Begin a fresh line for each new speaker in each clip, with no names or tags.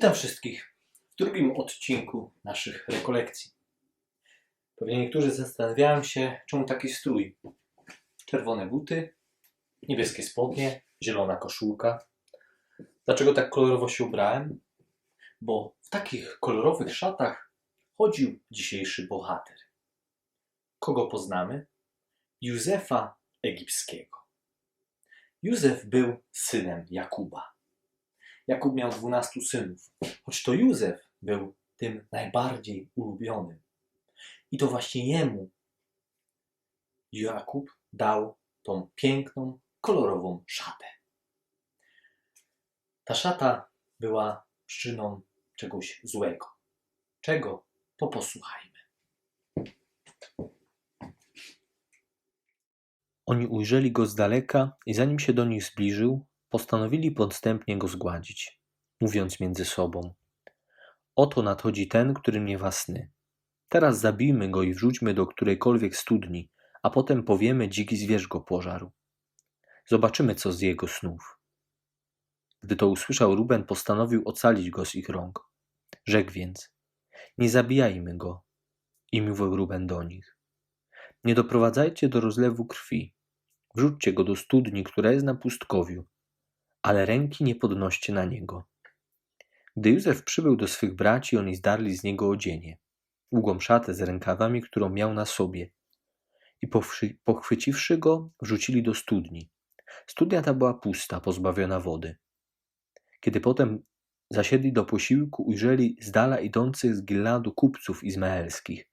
Witam wszystkich w drugim odcinku naszych rekolekcji. Pewnie niektórzy zastanawiają się, czemu taki strój. Czerwone buty, niebieskie spodnie, zielona koszulka. Dlaczego tak kolorowo się ubrałem? Bo w takich kolorowych szatach chodził dzisiejszy bohater. Kogo poznamy? Józefa Egipskiego. Józef był synem Jakuba. Jakub miał dwunastu synów, choć to Józef był tym najbardziej ulubionym. I to właśnie jemu Jakub dał tą piękną, kolorową szatę. Ta szata była przyczyną czegoś złego. Czego? To posłuchajmy.
Oni ujrzeli go z daleka i zanim się do nich zbliżył, postanowili podstępnie go zgładzić, mówiąc między sobą: Oto nadchodzi ten, który miewa sny. Teraz zabijmy go i wrzućmy do którejkolwiek studni, a potem powiemy, dziki zwierz go pożarł. Zobaczymy, co z jego snów. Gdy to usłyszał Ruben, postanowił ocalić go z ich rąk. Rzekł więc: Nie zabijajmy go. I mówił Ruben do nich: Nie doprowadzajcie do rozlewu krwi. Wrzućcie go do studni, która jest na pustkowiu, ale ręki nie podnoście na niego. Gdy Józef przybył do swych braci, oni zdarli z niego odzienie, długą szatę z rękawami, którą miał na sobie, i pochwyciwszy go, wrzucili do studni. Studnia ta była pusta, pozbawiona wody. Kiedy potem zasiedli do posiłku, ujrzeli z dala idących z Giladu kupców izmaelskich,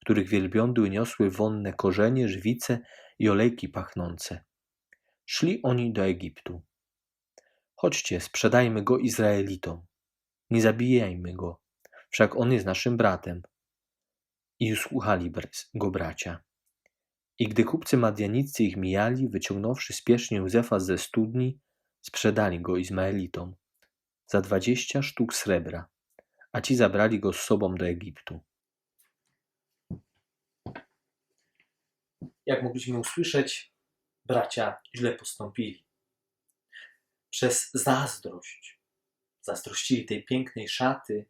których wielbłądy niosły wonne korzenie, żywice i olejki pachnące. Szli oni do Egiptu. Chodźcie, sprzedajmy go Izraelitom. Nie zabijajmy go, wszak on jest naszym bratem. I usłuchali go bracia. I gdy kupcy Madianicy ich mijali, wyciągnąwszy spiesznie Józefa ze studni, sprzedali go Izmaelitom za dwadzieścia sztuk srebra, a ci zabrali go z sobą do Egiptu.
Jak mogliśmy usłyszeć, bracia źle postąpili. Przez zazdrość zazdrościli tej pięknej szaty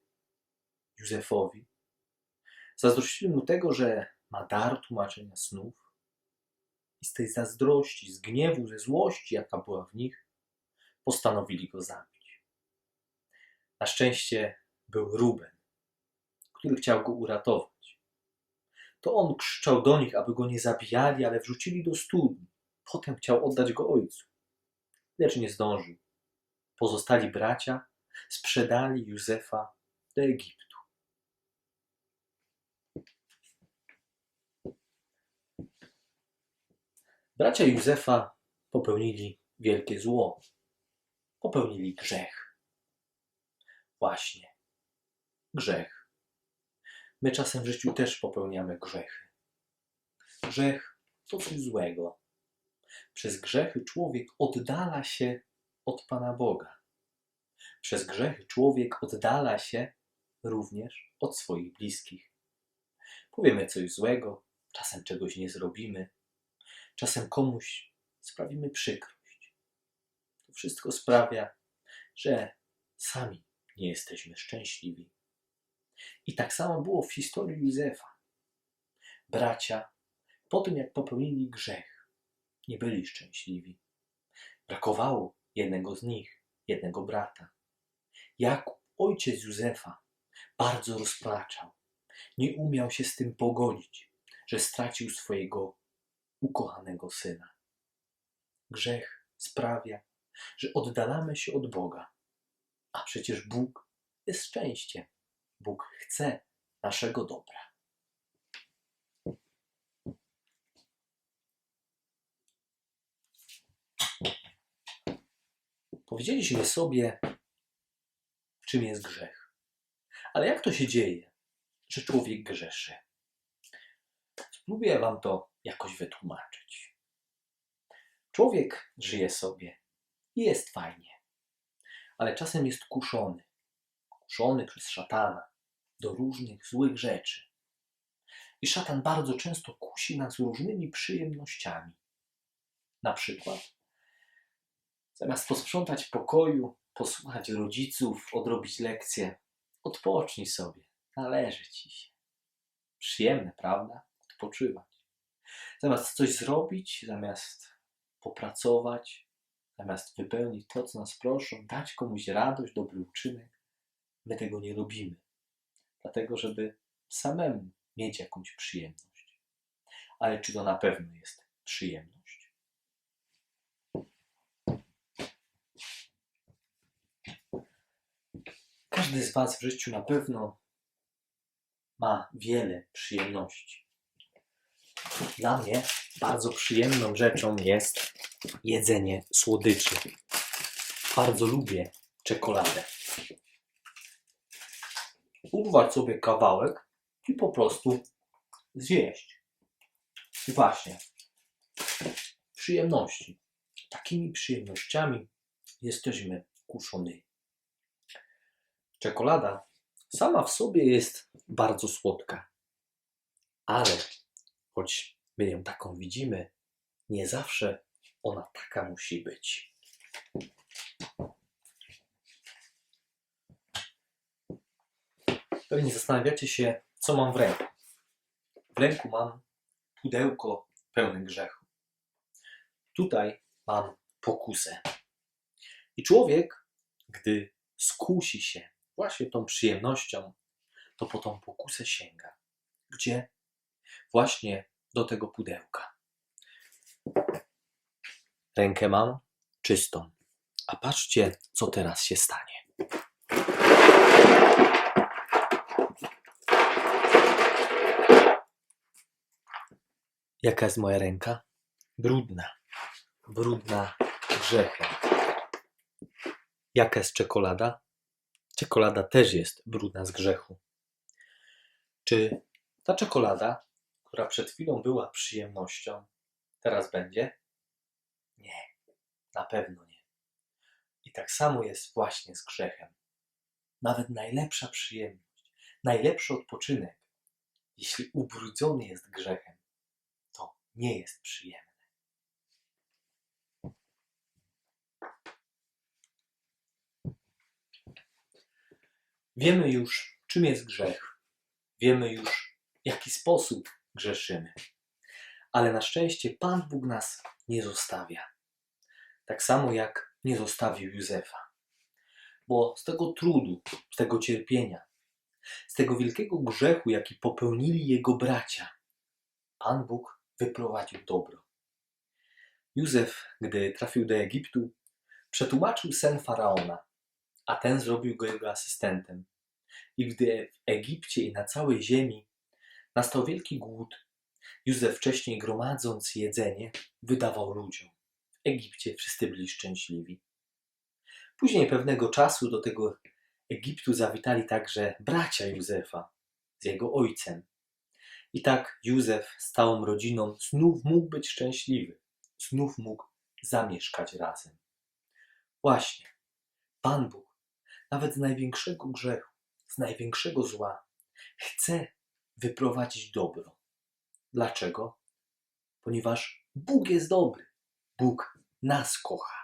Józefowi. Zazdrościli mu tego, że ma dar tłumaczenia snów. I z tej zazdrości, z gniewu, ze złości, jaka była w nich, postanowili go zabić. Na szczęście był Ruben, który chciał go uratować. To on krzyczał do nich, aby go nie zabijali, ale wrzucili do studni. Potem chciał oddać go ojcu, lecz nie zdążył. Pozostali bracia sprzedali Józefa do Egiptu. Bracia Józefa popełnili wielkie zło. Popełnili grzech. Właśnie, grzech. My czasem w życiu też popełniamy grzechy. Grzech to coś złego. Przez grzechy człowiek oddala się od Pana Boga. Przez grzechy człowiek oddala się również od swoich bliskich. Powiemy coś złego, czasem czegoś nie zrobimy, czasem komuś sprawimy przykrość. To wszystko sprawia, że sami nie jesteśmy szczęśliwi. I tak samo było w historii Józefa. Bracia, po tym jak popełnili grzech, nie byli szczęśliwi. Brakowało jednego z nich, jednego brata. Jakub, ojciec Józefa, bardzo rozpaczał. Nie umiał się z tym pogodzić, że stracił swojego ukochanego syna. Grzech sprawia, że oddalamy się od Boga, a przecież Bóg jest szczęściem. Bóg chce naszego dobra. Powiedzieliśmy sobie, czym jest grzech. Ale jak to się dzieje, że człowiek grzeszy? Spróbuję Wam to jakoś wytłumaczyć. Człowiek żyje sobie i jest fajnie, ale czasem jest kuszony, kuszony przez szatana do różnych złych rzeczy. I szatan bardzo często kusi nas różnymi przyjemnościami. Na przykład, zamiast posprzątać pokoju, posłuchać rodziców, odrobić lekcje. Odpocznij sobie, należy ci się. Przyjemne, prawda? Odpoczywać. Zamiast coś zrobić, zamiast popracować, zamiast wypełnić to, co nas proszą, dać komuś radość, dobry uczynek, my tego nie robimy. Dlatego, żeby samemu mieć jakąś przyjemność. Ale czy to na pewno jest przyjemność? Każdy z Was w życiu na pewno ma wiele przyjemności. Dla mnie bardzo przyjemną rzeczą jest jedzenie słodyczy. Bardzo lubię czekoladę. Urwać sobie kawałek i po prostu zjeść. I właśnie, przyjemności. Takimi przyjemnościami jesteśmy kuszonymi. Czekolada sama w sobie jest bardzo słodka, ale choć my ją taką widzimy, nie zawsze ona taka musi być. Pewnie zastanawiacie się, co mam w ręku. W ręku mam pudełko pełne grzechu. Tutaj mam pokusę. I człowiek, gdy skusi się właśnie tą przyjemnością, to po tą pokusę sięga. Gdzie? Właśnie do tego pudełka. Rękę mam czystą. A patrzcie, co teraz się stanie. Jaka jest moja ręka? Brudna. Brudna grzechem. Jaka jest czekolada? Czekolada też jest brudna z grzechu. Czy ta czekolada, która przed chwilą była przyjemnością, teraz będzie? Nie, na pewno nie. I tak samo jest właśnie z grzechem. Nawet najlepsza przyjemność, najlepszy odpoczynek, jeśli ubrudzony jest grzechem, to nie jest przyjemny. Wiemy już, czym jest grzech. Wiemy już, w jaki sposób grzeszymy. Ale na szczęście Pan Bóg nas nie zostawia. Tak samo jak nie zostawił Józefa. Bo z tego trudu, z tego cierpienia, z tego wielkiego grzechu, jaki popełnili jego bracia, Pan Bóg wyprowadził dobro. Józef, gdy trafił do Egiptu, przetłumaczył sen faraona, a ten zrobił go jego asystentem. I gdy w Egipcie i na całej ziemi nastał wielki głód, Józef wcześniej gromadząc jedzenie, wydawał ludziom. W Egipcie wszyscy byli szczęśliwi. Później pewnego czasu do tego Egiptu zawitali także bracia Józefa z jego ojcem. I tak Józef z całą rodziną znów mógł być szczęśliwy, znów mógł zamieszkać razem. Właśnie, Pan Bóg, nawet z największego grzechu, z największego zła, chce wyprowadzić dobro. Dlaczego? Ponieważ Bóg jest dobry. Bóg nas kocha.